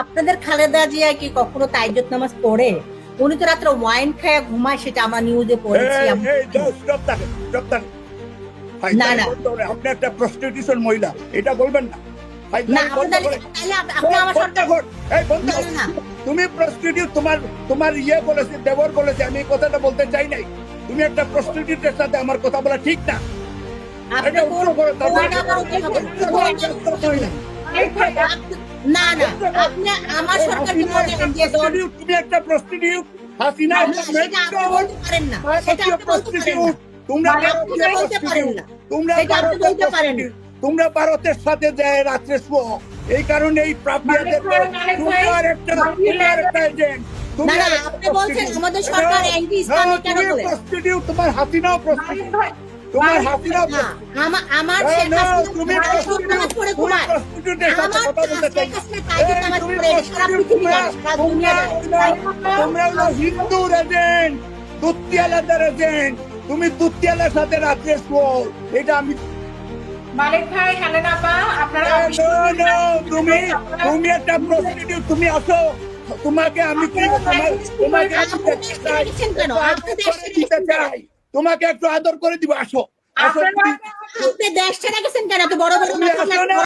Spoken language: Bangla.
আপনাদের খালেদা জিয়া কি কখনো তাইজত নামাজ পড়ে? উনি তো রাত্রে ওয়াইন খায় ঘুমায় সেটা আমরা নিউজে পড়েছি। না, না। আপনি একটা প্রস্টিটিউশন মহিলা এটা বলবেন না। তুমি প্রস্টিটিউট তোমার তোমার ইয়ে বলেছে দেবর বলেছে আমি এই কথাটা বলতে চাই নাই। তুমি একটা প্রস্টিটিউটের সাথে আমার কথা বলা ঠিক না। এটা না না আপনি আমার সরকারকে তুমি একটা প্রস্টিটিউট হাসিনা পারেন না। সেটা আপনি বলতে পারেন তোমরা তোমরা ভারতের তোমরা সাথে যায় রাত্রে শুও এই কারণে এই তোমরা একটা তোমরা একটা এজেন্ট না, না, আপনি বলছেন আমাদের সরকার তোমরা- হলো হিন্দু তুমি দুতিয়ালার সাথে রাত্রে শো এটা আমি মালিক ভাই হ্যালেন আপা আপনারা এ, no, no, তুমি তুমি একটা প্রস্টিটিউট তুমি আসো। তোমাকে আমি তোমাকে চাই। তোমাকে একটু আদর করে দিব আসো। আসো তুমি- দেশ ছেড়ে গেছেন কেন? এত বড় বড়